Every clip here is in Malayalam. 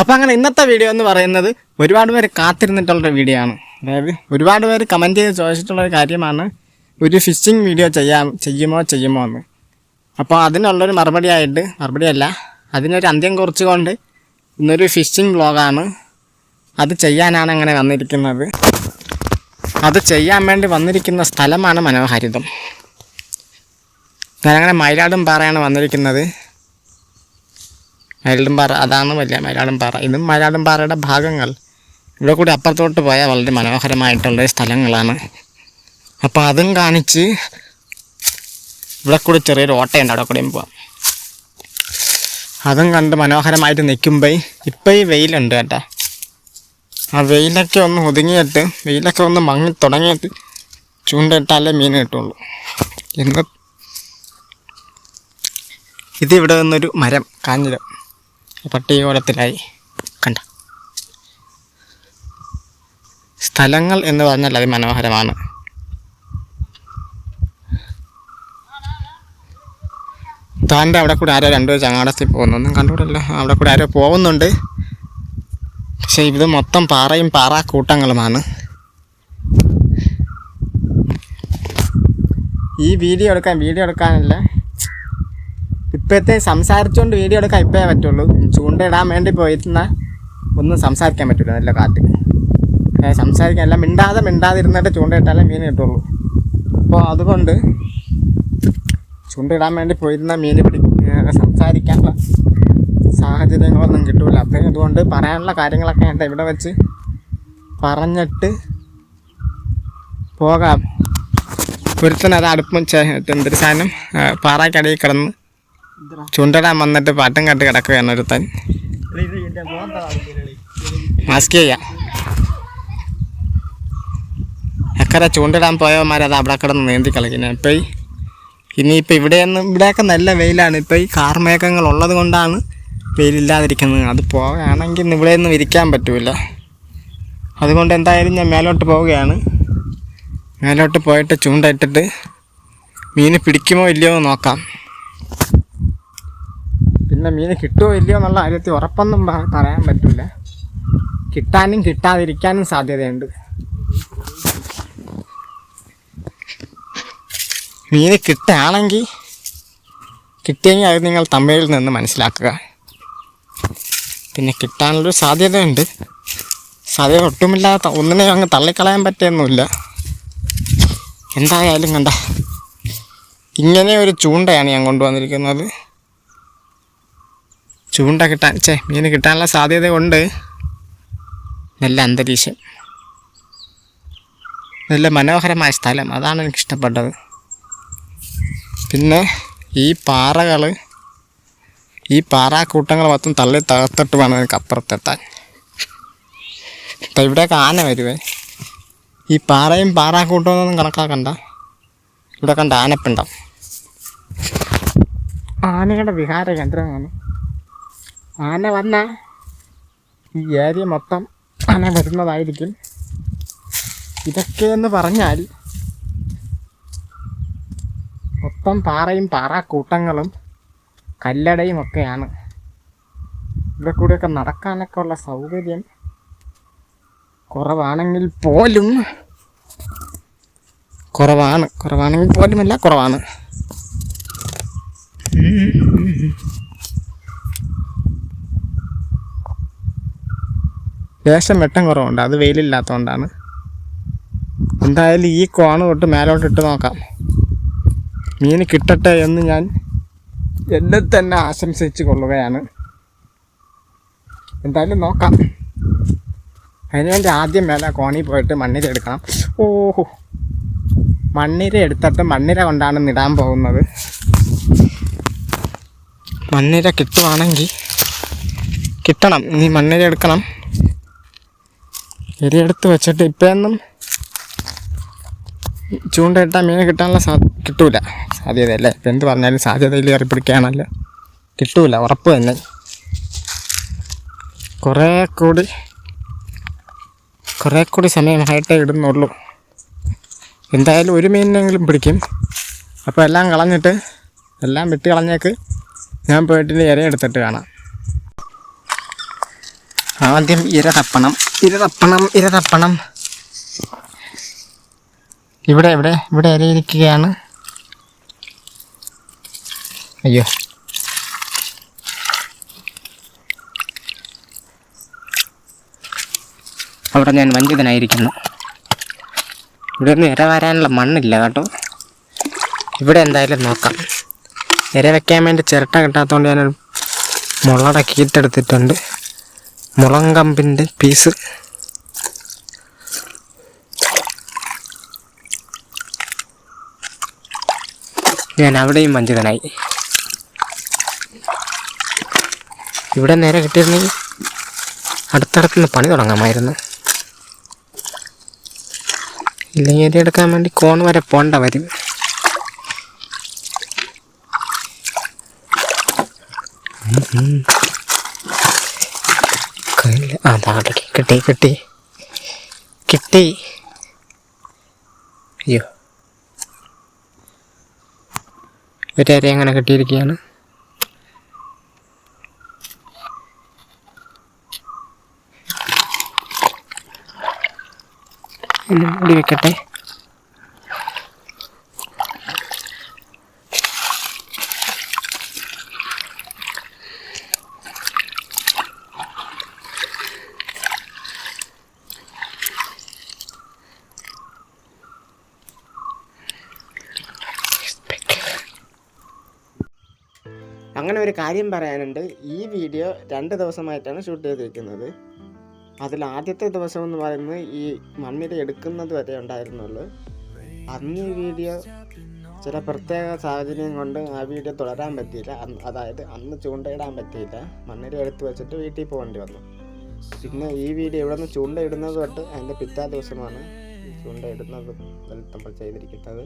അപ്പോൾ അങ്ങനെ ഇന്നത്തെ വീഡിയോ എന്ന് പറയുന്നത് ഒരുപാട് പേര് കാത്തിരുന്നിട്ടുള്ളൊരു വീഡിയോ ആണ്. അതായത് ഒരുപാട് പേര് കമന്റ് ചെയ്ത് ചോദിച്ചിട്ടുള്ളൊരു കാര്യമാണ് ഒരു ഫിഷിംഗ് വീഡിയോ ചെയ്യാം ചെയ്യുമോ ചെയ്യുമോ എന്ന്. അപ്പോൾ അതിനുള്ളൊരു മറുപടി ആയിട്ട് മറുപടി അല്ല അതിനൊരു അന്ത്യം കുറിച്ചുകൊണ്ട് ഇന്നൊരു ഫിഷിംഗ് വ്ളോഗാണ് അത് ചെയ്യാനാണ് അങ്ങനെ വന്നിരിക്കുന്നത്. അത് ചെയ്യാൻ വേണ്ടി വന്നിരിക്കുന്ന സ്ഥലമാണ് മനോഹാരിതം. ഞാനങ്ങനെ മയിലാടും പാറയാണ് വന്നിരിക്കുന്നത്. മയിലാടും പാറ അതാണ് വലിയ മലയാളം പാറ. ഇതും മലയാളം പാറയുടെ ഭാഗങ്ങൾ. ഇവിടെ കൂടി അപ്പുറത്തോട്ട് പോയാൽ വളരെ മനോഹരമായിട്ടുള്ള സ്ഥലങ്ങളാണ്. അപ്പോൾ അതും കാണിച്ച് ഇവിടെ കൂടി ചെറിയൊരു ഓട്ടയുണ്ട് അവിടെ കൂടെയും പോവാം. അതും കണ്ട് മനോഹരമായിട്ട് നിൽക്കുമ്പോൾ ഇപ്പം ഈ വെയിലുണ്ട് കേട്ടോ. ആ വെയിലൊക്കെ ഒന്ന് ഒതുങ്ങിയിട്ട് വെയിലൊക്കെ ഒന്ന് മങ്ങി തുടങ്ങിയിട്ട് ചൂണ്ടയിട്ടാലേ മീൻ കിട്ടുള്ളൂ. എന്ന് ഇതിവിടെ നിന്നൊരു മരം കാഞ്ഞിരം. പട്ടികോലത്തിലായി കണ്ട? സ്ഥലങ്ങൾ എന്ന് പറഞ്ഞാൽ അതിമനോഹരമാണ് താന്റെ അവിടെ കൂടെ ആരോ രണ്ടു ചങ്ങാടത്തിൽ പോകുന്നൊന്നും കണ്ടുകൂടല്ലോ. അവിടെ കൂടെ ആരോ പോകുന്നുണ്ട്. പക്ഷെ ഇത് മൊത്തം പാറയും പാറ കൂട്ടങ്ങളുമാണ്. ഈ വീഡിയോ എടുക്കാൻ വീഡിയോ എടുക്കാനല്ല ഇപ്പോഴത്തെ സംസാരിച്ചുകൊണ്ട് വീഡിയോ എടുക്കാൻ ഇപ്പോഴേ പറ്റുള്ളൂ. ചൂണ്ടയിടാൻ വേണ്ടി പോയിരുന്ന ഒന്നും സംസാരിക്കാൻ പറ്റില്ല നല്ല കാറ്റ്. സംസാരിക്കാൻ എല്ലാം മിണ്ടാതെ മിണ്ടാതിരുന്നിട്ട് ചൂണ്ടയിട്ടാലേ മീൻ കിട്ടുള്ളൂ. അപ്പോൾ അതുകൊണ്ട് ചൂണ്ടയിടാൻ വേണ്ടി പോയിരുന്ന മീൻ പിടി സംസാരിക്കാനുള്ള സാഹചര്യങ്ങളൊന്നും കിട്ടൂല. അപ്പം അതുകൊണ്ട് പറയാനുള്ള കാര്യങ്ങളൊക്കെ ഉണ്ട് ഇവിടെ വെച്ച് പറഞ്ഞിട്ട് പോകാം. ഒരുത്തനത് അടുപ്പം എന്തൊരു സാധനം പാറക്കടയിൽ കിടന്ന് ചൂണ്ടയിടാൻ വന്നിട്ട് പാട്ടും കട്ട് കിടക്കുകയാണ് ഒരുത്തൻ. മാസ്ക് ചെയ്യാം. അക്കര ചൂണ്ടിടാൻ പോയവന്മാർ അത് അവിടെ കിടന്ന് നീന്തി കളിക്കുന്നത് ഇപ്പം ഈ ഇനിയിപ്പോൾ ഇവിടെയൊന്നും ഇവിടെയൊക്കെ നല്ല വെയിലാണ്. ഇപ്പോൾ ഈ കാർമേഘങ്ങൾ ഉള്ളത് കൊണ്ടാണ് വെയിലില്ലാതിരിക്കുന്നത്. അത് പോവുകയാണെങ്കിൽ ഇന്ന് ഇവിടെ ഒന്നും ഇരിക്കാൻ പറ്റില്ല അതുകൊണ്ട് എന്തായാലും ഞാൻ മേലോട്ട് പോവുകയാണ്. മേലോട്ട് പോയിട്ട് ചൂണ്ടയിട്ടിട്ട് മീൻ പിടിക്കുമോ ഇല്ലയോ നോക്കാം. പിന്നെ മീൻ കിട്ടുമോ ഇല്ലയോ എന്നുള്ള കാര്യത്തിൽ ഉറപ്പൊന്നും പറയാൻ പറ്റില്ല കിട്ടാനും കിട്ടാതിരിക്കാനും സാധ്യതയുണ്ട്. മീൻ കിട്ടുകയാണെങ്കിൽ കിട്ടിയെങ്കിൽ അത് നിങ്ങൾ തമിഴിൽ നിന്ന് മനസ്സിലാക്കുക. പിന്നെ കിട്ടാനുള്ളൊരു സാധ്യതയുണ്ട്. സാധ്യത ഒട്ടുമില്ലാത്ത ഒന്നിനെയും അങ്ങ് തള്ളിക്കളയാൻ പറ്റിയൊന്നുമില്ല. എന്തായാലും കണ്ട ഇങ്ങനെ ഒരു ചൂണ്ടയാണ് ഞാൻ കൊണ്ടുവന്നിരിക്കുന്നത്. ചൂണ്ട കിട്ടാൻ ചേ മീൻ കിട്ടാനുള്ള സാധ്യതയുണ്ട്. നല്ല അന്തരീക്ഷം. നല്ല മനോഹരമായ സ്ഥലം. അതാണ് എനിക്ക് ഇഷ്ടപ്പെട്ടത് പിന്നെ ഈ പാറകൾ ഈ പാറാക്കൂട്ടങ്ങൾ മൊത്തം തള്ളി തകർത്തിട്ട് വേണം എനിക്ക് അപ്പുറത്തെത്താൻ. അപ്പം ഇവിടെയൊക്കെ ആന വരുവേ. ഈ പാറയും പാറാക്കൂട്ടമൊന്നും കണക്കാക്കണ്ട. ഇവിടെ കണ്ട ആനപ്പുണ്ടാവും ആനയുടെ വിഹാര കേന്ദ്രമാണ്. ആന വന്ന ഈ ഏരിയ മൊത്തം ആന വരുന്നതായിരിക്കും. ഇതൊക്കെ എന്ന് പറഞ്ഞാൽ മൊത്തം പാറയും പാറാക്കൂട്ടങ്ങളും കല്ലടയും ഒക്കെയാണ്. ഇവിടെ കൂടെയൊക്കെ നടക്കാനൊക്കെ ഉള്ള സൗകര്യം കുറവാണെങ്കിൽ പോലും കുറവാണ്. കുറവാണെങ്കിൽ പോലുമല്ല കുറവാണ്. ലേശം വെട്ടം കുറവുണ്ട്. അത് വെയിലില്ലാത്തതുകൊണ്ടാണ് എന്തായാലും ഈ കോണ് തൊട്ട് മേലോട്ട് ഇട്ട് നോക്കാം. മീൻ കിട്ടട്ടെ എന്ന് ഞാൻ എന്നെ തന്നെ ആശംസിച്ച് കൊള്ളുകയാണ് എന്തായാലും നോക്കാം. അതിനുവേണ്ടി ആദ്യം മേലെ കോണി പോയിട്ട് മണ്ണിര എടുക്കണം. ഓഹോ. മണ്ണിര എടുത്തിട്ട് മണ്ണിര കൊണ്ടാണ് നിടാൻ പോകുന്നത്. മണ്ണിര കിട്ടുവാണെങ്കിൽ കിട്ടണം. ഇനി മണ്ണിര എടുക്കണം. എരിയെടുത്ത് വെച്ചിട്ട് ഇപ്പോഴൊന്നും ചൂണ്ടയിട്ടാൽ മീൻ കിട്ടാനുള്ള സാ കിട്ടൂല. സാധ്യതയല്ലേ? ഇപ്പം എന്ത് പറഞ്ഞാലും സാധ്യതയിൽ കയറി പിടിക്കുകയാണല്ലോ കിട്ടൂല ഉറപ്പ് തന്നെ. കുറേ കൂടി കുറേ കൂടി സമയമായിട്ടേ ഇടുന്നുള്ളൂ. എന്തായാലും ഒരു മീനിനെങ്കിലും പിടിക്കും. അപ്പോൾ എല്ലാം കളഞ്ഞിട്ട് എല്ലാം വെട്ടി കളഞ്ഞേക്ക് ഞാൻ പോയിട്ട് ഇര എടുത്തിട്ട് കാണാം. ആദ്യം ഇര തപ്പണം. ഇര തപ്പണം ഇര തപ്പണം ഇവിടെ ഇവിടെ ഇവിടെ ഇരയിരിക്കുകയാണ് അയ്യോ. അവിടെ ഞാൻ വഞ്ചിതനായിരിക്കുന്നു. ഇവിടെ ഒന്നും ഇര വരാനുള്ള മണ്ണില്ല കേട്ടോ. ഇവിടെ എന്തായാലും നോക്കാം. ഇര വെക്കാൻ വേണ്ടി ചിരട്ട കിട്ടാത്തതുകൊണ്ട് ഞാനൊരു മുളയുടെ കീറ്റെടുത്തിട്ടുണ്ട്. മുളങ്കമ്പിന്റെ പീസ്. ഞാൻ അവിടെയും വഞ്ചിതനായി. ഇവിടെ നേരെ കിട്ടിയിരുന്നെങ്കിൽ അടുത്തടുത്തുനിന്ന് പണി തുടങ്ങാമായിരുന്നു. ഇല്ലെങ്കിൽ ഇര എടുക്കാൻ വേണ്ടി കോൺ വരെ പോണ്ട വരും. കയ്യിൽ ആ ദാ കിട്ടി കിട്ടി. കിട്ടി. അയ്യോ. ഒരു അര അങ്ങനെ കിട്ടിയിരിക്കുകയാണ്. ഇത് മൂടി വെക്കട്ടെ. അങ്ങനെ ഒരു കാര്യം പറയാനുണ്ട്. ഈ വീഡിയോ രണ്ട് ദിവസമായിട്ടാണ് ഷൂട്ട് ചെയ്തിരിക്കുന്നത്. അതിൽ ആദ്യത്തെ ദിവസം എന്ന് പറയുന്നത് ഈ മണ്ണിര എടുക്കുന്നത് വരെ ഉണ്ടായിരുന്നുള്ളൂ. അന്ന് ഈ വീഡിയോ ചില പ്രത്യേക സാഹചര്യം കൊണ്ട് ആ വീഡിയോ തുടരാൻ പറ്റിയില്ല. അതായത് അന്ന് ചൂണ്ടയിടാൻ പറ്റിയില്ല. മണ്ണിര എടുത്ത് വെച്ചിട്ട് വീട്ടിൽ പോകേണ്ടി വന്നു. പിന്നെ ഈ വീഡിയോ ഇവിടെ നിന്ന് ചൂണ്ടയിടുന്നത് തൊട്ട് അതിന്റെ പിറ്റാ ദിവസമാണ് ചൂണ്ടയിടുന്നത് നമ്മൾ ചെയ്തിരിക്കുന്നത്.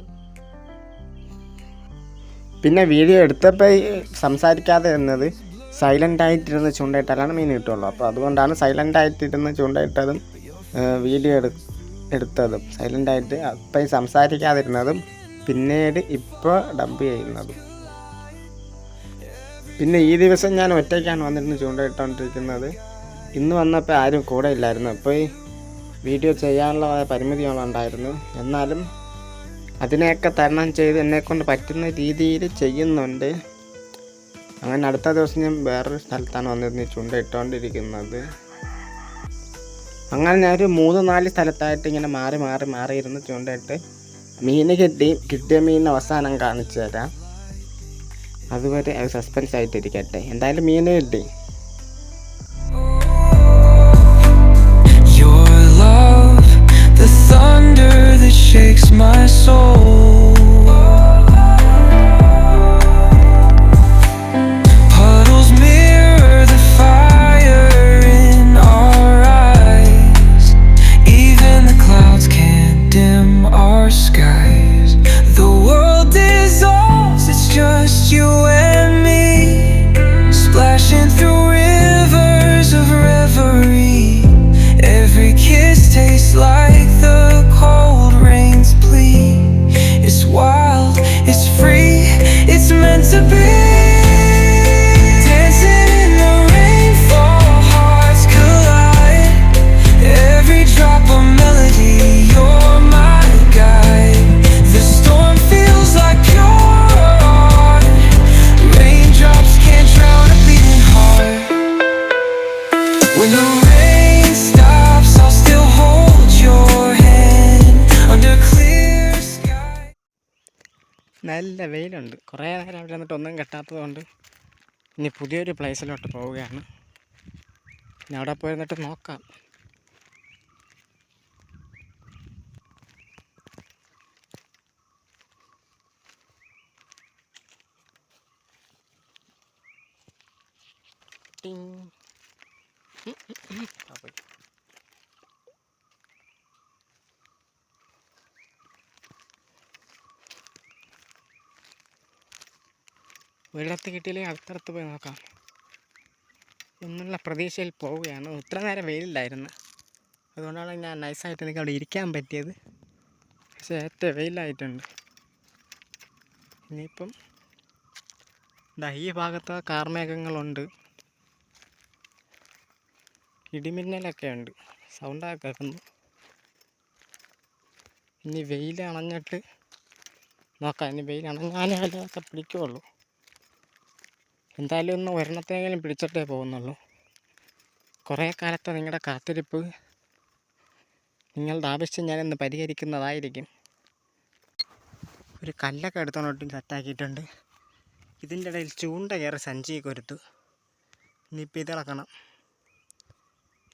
പിന്നെ വീഡിയോ എടുത്തപ്പോൾ സംസാരിക്കാതെ എന്നത് സൈലന്റ് ആയിട്ടിരുന്ന് ചൂണ്ടയിട്ടാലാണ് മീൻ കിട്ടുള്ളൂ. അപ്പോൾ അതുകൊണ്ടാണ് സൈലന്റ് ആയിട്ടിരുന്ന് ചൂണ്ടയിട്ടതും വീഡിയോ എടു എടുത്തതും. സൈലന്റ് ആയിട്ട് അപ്പം സംസാരിക്കാതിരുന്നതും പിന്നീട് ഇപ്പോൾ ഡബ് ചെയ്യുന്നതും. പിന്നെ ഈ ദിവസം ഞാൻ ഒറ്റയ്ക്കാണ് വന്നിരുന്ന് ചൂണ്ടയിട്ടുകൊണ്ടിരിക്കുന്നത് ഇന്ന് വന്നപ്പോൾ ആരും കൂടെ ഇല്ലായിരുന്നു. അപ്പോൾ വീഡിയോ ചെയ്യാനുള്ള പരിമിതികളുണ്ടായിരുന്നു എന്നാലും അതിനെയൊക്കെ തരണം ചെയ്ത് എന്നെക്കൊണ്ട് പറ്റുന്ന രീതിയിൽ ചെയ്യുന്നുണ്ട്. അങ്ങനെ അടുത്ത ദിവസം ഞാൻ വേറൊരു സ്ഥലത്താണ് വന്നിരുന്ന് ചൂണ്ടയിട്ടുകൊണ്ടിരിക്കുന്നത് അങ്ങനെ ഞാനൊരു മൂന്ന് നാല് സ്ഥലത്തായിട്ട് ഇങ്ങനെ മാറി മാറി മാറിയിരുന്ന് ചൂണ്ടയിട്ട് മീൻ കിട്ടി കിട്ടിയ മീൻ അവസാനം കാണിച്ചു തരാം. അതുവരെ അത് സസ്പെൻസ് ആയിട്ടിരിക്കട്ടെ. എന്തായാലും മീൻ കിട്ടി. My soul. നല്ല വെയിലുണ്ട്. കുറേ നേരം അവിടെ നിന്നിട്ട് ഒന്നും കിട്ടാത്തതുകൊണ്ട് ഇനി പുതിയൊരു പ്ലേസിലോട്ട് പോവുകയാണ്. ഇനി അവിടെ പോയിരുന്നിട്ട് നോക്കാം. ടിങ്. വെള്ളത്ത് കിട്ടിയില്ലെങ്കിൽ അടുത്തടുത്ത് പോയി നോക്കാം. എന്നുള്ള പ്രതീക്ഷയിൽ പോവുകയാണ്. ഇത്ര നേരം വെയിലില്ലായിരുന്നു. അതുകൊണ്ടാണ് ഞാൻ നൈസായിട്ട് എനിക്ക് അവിടെ ഇരിക്കാൻ പറ്റിയത്. പക്ഷേ ഏറ്റവും വെയിലായിട്ടുണ്ട്. ഇനിയിപ്പം ഇതാ ഈ ഭാഗത്ത് കാർമേഘങ്ങളുണ്ട്. ഇടിമിന്നലൊക്കെ ഉണ്ട്. സൗണ്ടൊക്കെ കേൾക്കുന്നു. ഇനി വെയിൽ അണഞ്ഞിട്ട് നോക്കാം. ഇനി വെയിൽ അണഞ്ഞാലേ അതൊക്കെ പിടിക്കുള്ളൂ. എന്തായാലും ഒന്ന് ഒരെണ്ണത്തിനെങ്കിലും പിടിച്ചിട്ടേ പോകുന്നുള്ളൂ. കുറേ കാലത്തെ നിങ്ങളുടെ കാത്തിരിപ്പ് നിങ്ങളുടെ ആവശ്യം ഞാനിന്ന് പരിഹരിക്കുന്നതായിരിക്കും. ഒരു കല്ലൊക്കെ എടുത്തോണ്ട് സെറ്റാക്കിയിട്ടുണ്ട്. ഇതിന്റെ ഇടയിൽ ചൂണ്ട കയറി സഞ്ചി കൊരുത്തു ഇനിയിപ്പോൾ ഇതിളക്കണം.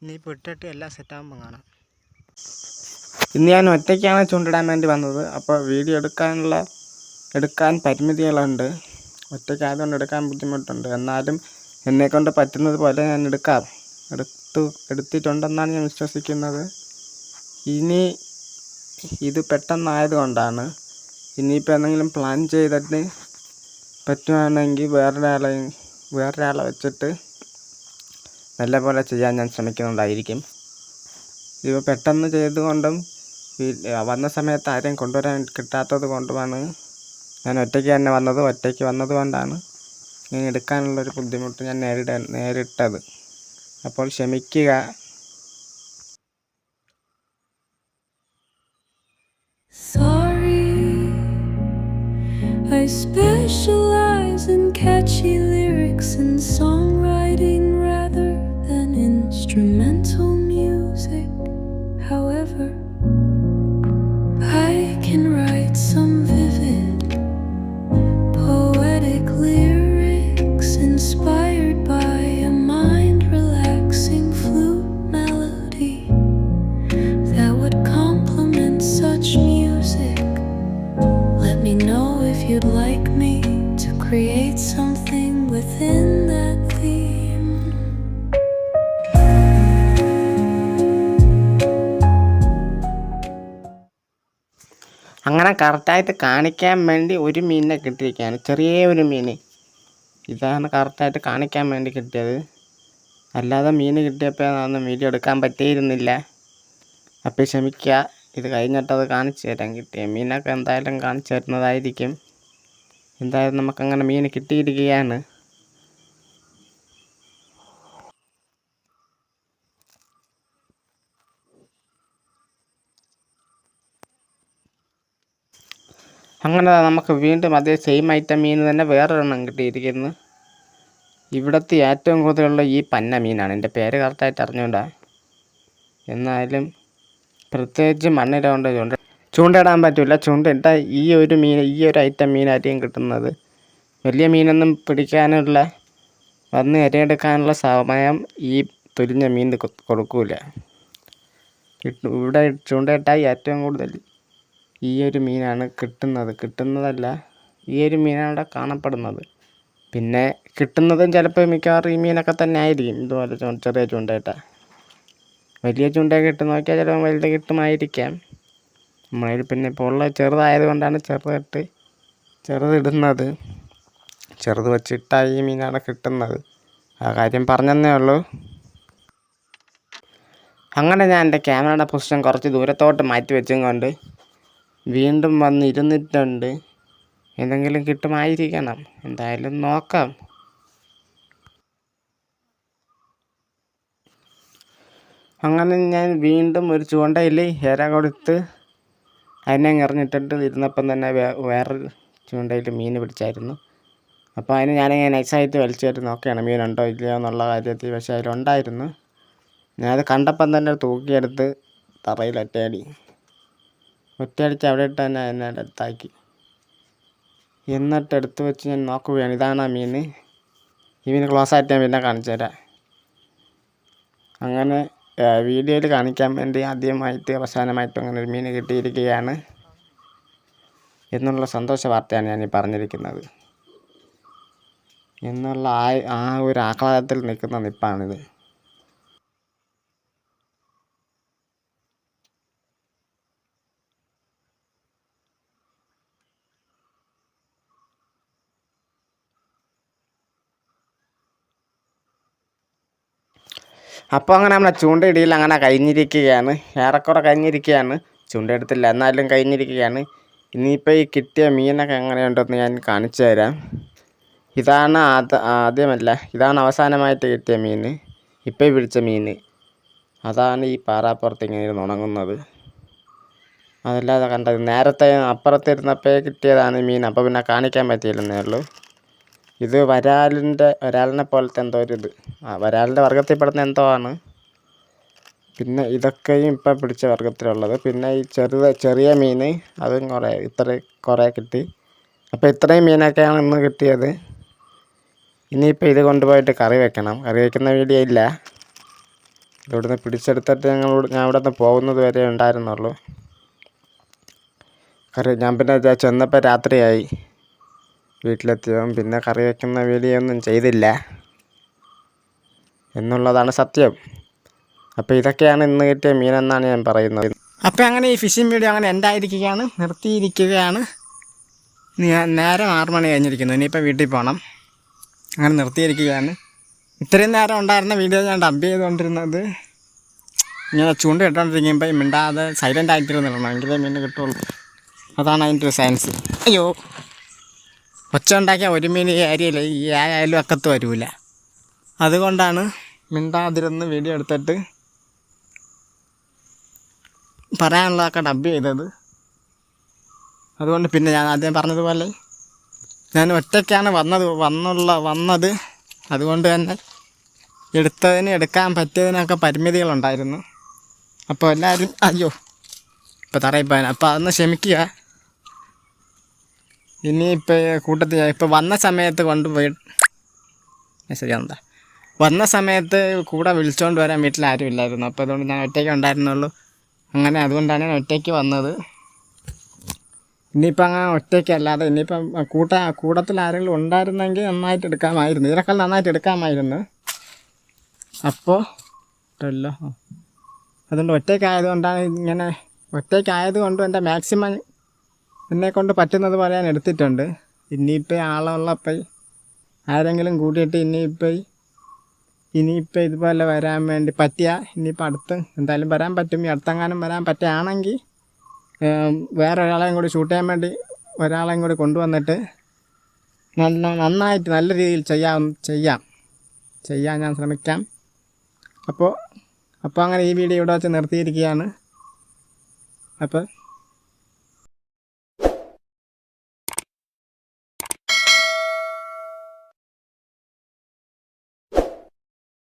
ഇനിയിപ്പോൾ ഇട്ടിട്ട് എല്ലാം സെറ്റാകുമ്പോൾ കാണാം. ഇന്ന് ഞാൻ ഒറ്റയ്ക്കാണ് ചൂണ്ടിടാൻ വേണ്ടി വന്നത്. അപ്പോൾ വീഡിയോ എടുക്കാനുള്ള എടുക്കാൻ പരിമിതികളുണ്ട്. ഒറ്റയ്ക്കായതുകൊണ്ട് എടുക്കാൻ ബുദ്ധിമുട്ടുണ്ട്. എന്നാലും എന്നെക്കൊണ്ട് പറ്റുന്നത് പോലെ ഞാൻ എടുക്കാം. എടുത്തു എടുത്തിട്ടുണ്ടെന്നാണ് ഞാൻ വിശ്വസിക്കുന്നത്. ഇനി ഇത് പെട്ടെന്നായതുകൊണ്ടാണ് ഇനിയിപ്പോൾ എന്തെങ്കിലും പ്ലാൻ ചെയ്തിട്ട് പറ്റുവാണെങ്കിൽ വേറൊരാളെ വേറൊരാളെ വെച്ചിട്ട് നല്ലപോലെ ചെയ്യാൻ ഞാൻ ശ്രമിക്കുന്നുണ്ടായിരിക്കും ഇത് പെട്ടെന്ന് ചെയ്തുകൊണ്ടും വന്ന സമയത്ത് ആരെയും കൊണ്ടുവരാൻ കിട്ടാത്തത് കൊണ്ടുമാണ് ഞാൻ ഒറ്റയ്ക്ക് തന്നെ വന്നത് ഒറ്റയ്ക്ക് വന്നത് കൊണ്ടാണ്. ഇങ്ങനെ എടുക്കാനുള്ളൊരു ബുദ്ധിമുട്ട് ഞാൻ നേരിട നേരിട്ടത്. അപ്പോൾ ക്ഷമിക്കുക. I specialize in catchy lyrics and songwriting കറക്റ്റായിട്ട് കാണിക്കാൻ വേണ്ടി ഒരു മീനിനെ കിട്ടിയിരിക്കുകയാണ്. ചെറിയ ഒരു മീൻ ഇതാണ് കറക്റ്റായിട്ട് കാണിക്കാൻ വേണ്ടി കിട്ടിയത്. അല്ലാതെ മീൻ കിട്ടിയപ്പോൾ അതൊന്നും വീഡിയോ എടുക്കാൻ പറ്റിയിരുന്നില്ല. അപ്പോൾ ക്ഷമിക്കുക. ഇത് കഴിഞ്ഞിട്ടത് കാണിച്ചു തരാൻ കിട്ടിയ മീനൊക്കെ എന്തായാലും കാണിച്ചു തരുന്നതായിരിക്കും. എന്തായാലും നമുക്കങ്ങനെ മീൻ കിട്ടിയിരിക്കുകയാണ്. അങ്ങനെ നമുക്ക് വീണ്ടും അതേ സെയിം ഐറ്റം മീൻ തന്നെ വേറൊരെണ്ണം കിട്ടിയിരിക്കുന്നു. ഇവിടുത്തെ ഏറ്റവും കൂടുതലുള്ള ഈ പന്ന മീനാണ് എന്റെ പേര് കറക്റ്റായിട്ട് അറിഞ്ഞുകൊണ്ടാ. എന്നാലും പ്രത്യേകിച്ച് മണ്ണിര കൊണ്ട് ചൂണ്ട ചൂണ്ടയിടാൻ പറ്റില്ല ചൂണ്ടയിട്ട ഈ ഒരു മീൻ ഈ ഒരു ഐറ്റം മീനായിരിക്കും കിട്ടുന്നത്. വലിയ മീനൊന്നും പിടിക്കാനുള്ള വന്ന് ഇരയെടുക്കാനുള്ള സമയം ഈ തുരിഞ്ഞ മീൻ കൊടുക്കൂല. ഇവിടെ ചൂണ്ടയിട്ടാൽ ഏറ്റവും കൂടുതൽ ഈ ഒരു മീനാണ് കിട്ടുന്നത്. കിട്ടുന്നതല്ല ഈ ഒരു മീനാണ് ഇവിടെ കാണപ്പെടുന്നത്. പിന്നെ കിട്ടുന്നതും ചിലപ്പോൾ മിക്കവാറും ഈ മീനൊക്കെ തന്നെ ആയിരിക്കും. ഇതുപോലെ ചെറിയ ചൂണ്ടയിട്ട. വലിയ ചൂണ്ട കിട്ടുന്ന നോക്കിയാൽ ചിലപ്പോൾ വലുത് കിട്ടുമായിരിക്കാം. നമ്മളതിൽ പിന്നെ ഇപ്പോൾ ഉള്ള ചെറുതായത് കൊണ്ടാണ് ചെറുതിട്ട് ചെറുതിടുന്നത്. ചെറുത് വെച്ചിട്ടാണ് ഈ മീനാണ് കിട്ടുന്നത്. ആ കാര്യം പറഞ്ഞതന്നേ ഉള്ളൂ. അങ്ങനെ ഞാൻ എന്റെ ക്യാമറയുടെ പൊസിഷൻ കുറച്ച് ദൂരത്തോട്ട് മാറ്റി വെച്ചും കൊണ്ട് വീണ്ടും വന്നിരുന്നിട്ടുണ്ട്. എന്തെങ്കിലും കിട്ടുമായിരിക്കണം. എന്തായാലും നോക്കാം. അങ്ങനെ ഞാൻ വീണ്ടും ഒരു ചൂണ്ടയിൽ ഇര കൊടുത്ത് അതിനെ എറിഞ്ഞിട്ടിട്ട് ഇരുന്നപ്പം തന്നെ വേ വേറൊരു ചൂണ്ടയിൽ മീൻ പിടിച്ചായിരുന്നു. അപ്പോൾ അതിന് ഞാനിങ്ങനെ നൈസായിട്ട് വലിച്ചിട്ട് നോക്കുകയാണ് മീനുണ്ടോ ഇല്ലയോ എന്നുള്ള കാര്യത്തിൽ പക്ഷേ അതിലുണ്ടായിരുന്നു. ഞാനത് കണ്ടപ്പം തന്നെ തൂക്കിയെടുത്ത് തറയിൽ ഒറ്റയടി ഒറ്റയടിച്ച് അവിടെ ഇട്ട് തന്നെ എന്നെ അടുത്താക്കി. എന്നിട്ട് എടുത്ത് വെച്ച് ഞാൻ നോക്കുകയാണ് ഇതാണ് ആ മീൻ ഈ മീൻ ക്ലോസ് ആയിട്ട് ഞാൻ പിന്നെ കാണിച്ചു തരാം. അങ്ങനെ വീഡിയോയിൽ കാണിക്കാൻ വേണ്ടി ആദ്യമായിട്ട് അവസാനമായിട്ടും അങ്ങനെ ഒരു മീൻ കിട്ടിയിരിക്കുകയാണ്. എന്നുള്ള സന്തോഷ വാർത്തയാണ് ഞാൻ ഈ പറഞ്ഞിരിക്കുന്നത്. എന്നുള്ള ആ ആ ഒരു ആഹ്ലാദത്തിൽ നിൽക്കുന്ന നിപ്പാണിത്. അപ്പോൾ അങ്ങനെ നമ്മളെ ചൂണ്ടയിടിയിൽ അങ്ങനെ കഴിഞ്ഞിരിക്കുകയാണ്. ഏറെക്കുറെ കഴിഞ്ഞിരിക്കുകയാണ്. ചൂണ്ടയെടുത്തില്ല. എന്നാലും കഴിഞ്ഞിരിക്കുകയാണ്. ഇനിയിപ്പോൾ ഈ കിട്ടിയ മീനൊക്കെ എങ്ങനെയുണ്ടെന്ന് ഞാൻ കാണിച്ചു തരാം. ഇതാണ് ആദ്യ ആദ്യമല്ല. ഇതാണ് അവസാനമായിട്ട് കിട്ടിയ മീൻ ഇപ്പോൾ പിടിച്ച മീൻ അതാണ് ഈ പാറാപ്പുറത്ത് ഇങ്ങനെ ഇരുന്ന് ഉണങ്ങുന്നത് അതല്ലാതെ കണ്ടത് നേരത്തെ അപ്പുറത്തിരുന്നപ്പോൾ കിട്ടിയതാണ് മീൻ. അപ്പോൾ പിന്നെ കാണിക്കാൻ പറ്റിയില്ലെന്നേ ഉള്ളൂ. ഇത് വരാലിന്റെ വരാലിനെ പോലത്തെ എന്തോ ഒരു ഇത്. ആ വരാലിന്റെ വർഗത്തിൽപ്പെടുന്ന എന്തോ ആണ്. പിന്നെ ഇതൊക്കെയും ഇപ്പം പിടിച്ച വർഗത്തിലുള്ളത് പിന്നെ ഈ ചെറുത് ചെറിയ മീൻ അതും കുറേ ഇത്ര കുറേ കിട്ടി. അപ്പോൾ ഇത്രയും മീനൊക്കെയാണ് ഇന്ന് കിട്ടിയത്. ഇനിയിപ്പോൾ ഇത് കൊണ്ടുപോയിട്ട് കറി വെക്കണം. കറി വെക്കുന്ന വീഡിയോ ഇല്ല. ഇവിടുന്ന് പിടിച്ചെടുത്തിട്ട് ഞങ്ങൾ ഞാൻ ഇവിടെ നിന്ന് പോകുന്നത് വരെ ഉണ്ടായിരുന്നുള്ളൂ. കറി ഞാൻ പിന്നെ ചെന്നപ്പോൾ രാത്രിയായി. വീട്ടിലെത്തിയതും പിന്നെ കറി വയ്ക്കുന്ന വീഡിയോ ഒന്നും ചെയ്തില്ല എന്നുള്ളതാണ് സത്യം. അപ്പോൾ ഇതൊക്കെയാണ് ഇന്ന് കിട്ടിയ മീനെന്നാണ് ഞാൻ പറയുന്നത്. അപ്പോൾ അങ്ങനെ ഈ ഫിഷിംഗ് വീഡിയോ അങ്ങനെ എന്തായിരിക്കുകയാണ്? നിർത്തിയിരിക്കുകയാണ്. നേരം ആറ് മണി കഴിഞ്ഞിരിക്കുന്നു. ഇനിയിപ്പോൾ വീട്ടിൽ പോകണം അങ്ങനെ നിർത്തിയിരിക്കുകയാണ്. ഇത്രയും നേരം ഉണ്ടായിരുന്ന വീഡിയോ ഞാൻ ഡബ് ചെയ്തുകൊണ്ടിരുന്നത്. ഇങ്ങനെ ചൂണ്ട ഇട്ടുകൊണ്ടിരിക്കുമ്പോൾ മിണ്ടാതെ സൈലന്റ് ആയിട്ടിരുന്നിടണം എങ്കിലേ മീൻ കിട്ടുള്ളൂ. അതാണ് അതിന്റെ ഒരു സയൻസ് അയ്യോ. ഒച്ച ഉണ്ടാക്കിയാൽ ഒരു മീൻ ഈ ഏരിയയിൽ ഈ ആയാലും അക്കത്ത് വരൂല. അതുകൊണ്ടാണ് മിണ്ടാതിരുന്ന് വീഡിയോ എടുത്തിട്ട് പറയാനുള്ളതൊക്കെ ഡബ് ചെയ്തത്. അതുകൊണ്ട് പിന്നെ ഞാൻ ആദ്യം പറഞ്ഞതുപോലെ ഞാൻ ഒറ്റയ്ക്കാണ് വന്നത് വന്നുള്ള വന്നത്. അതുകൊണ്ട് തന്നെ എടുത്തതിന് എടുക്കാൻ പറ്റിയതിനൊക്കെ പരിമിതികളുണ്ടായിരുന്നു. അപ്പോൾ എല്ലാവരും അയ്യോ ഇപ്പോൾ തറയിപ്പോയാൻ അപ്പോൾ അതൊന്ന് ക്ഷമിക്കുക. ഇനിയിപ്പോൾ കൂട്ടത്തിൽ ഇപ്പോൾ വന്ന സമയത്ത് കൊണ്ടുപോയി മെസ്സേജ് എന്താ വന്ന സമയത്ത് കൂടെ വിളിച്ചുകൊണ്ട് വരാൻ വീട്ടിൽ ആരും ഇല്ലായിരുന്നു. അപ്പോൾ അതുകൊണ്ട് ഞാൻ ഒറ്റയ്ക്ക് ഉണ്ടായിരുന്നുള്ളൂ. അങ്ങനെ അതുകൊണ്ടാണ് ഞാൻ ഒറ്റയ്ക്ക് വന്നത്. ഇനിയിപ്പോൾ അങ്ങനെ ഒറ്റയ്ക്കല്ലാതെ ഇനിയിപ്പം കൂട്ട കൂട്ടത്തിൽ ആരെങ്കിലും ഉണ്ടായിരുന്നെങ്കിൽ നന്നായിട്ട് എടുക്കാമായിരുന്നു. ഇതിനേക്കാൾ നന്നായിട്ട് എടുക്കാമായിരുന്നു. അപ്പോൾ ഇട്ടല്ലോ അതുകൊണ്ട് അതുകൊണ്ട് ഒറ്റയ്ക്കായതുകൊണ്ടാണ് ഇങ്ങനെ ഒറ്റയ്ക്കായതുകൊണ്ടും എന്റെ മാക്സിമം എന്നെ കൊണ്ട് പറ്റുന്നത് പോലെ ഞാൻ എടുത്തിട്ടുണ്ട്. ഇനിയിപ്പോൾ ആളുള്ളപ്പോൾ ആരെങ്കിലും കൂട്ടിയിട്ട് ഇനിയിപ്പോൾ ഇനിയിപ്പോൾ ഇതുപോലെ വരാൻ വേണ്ടി പറ്റിയ ഇനിയിപ്പോൾ അടുത്ത് എന്തായാലും വരാൻ പറ്റും. ഈ അടുത്തെങ്ങാനും വരാൻ പറ്റുകയാണെങ്കിൽ വേറെ ഒരാളെയും കൂടി ഷൂട്ട് ചെയ്യാൻ വേണ്ടി ഒരാളെയും കൂടി കൊണ്ടുവന്നിട്ട് നല്ല നന്നായിട്ട് നല്ല രീതിയിൽ ചെയ്യാം ചെയ്യാം. ചെയ്യാൻ ഞാൻ ശ്രമിക്കാം. അപ്പോൾ അപ്പോൾ അങ്ങനെ ഈ വീഡിയോ ഇവിടെ വെച്ച് നിർത്തിയിരിക്കുകയാണ്. അപ്പോൾ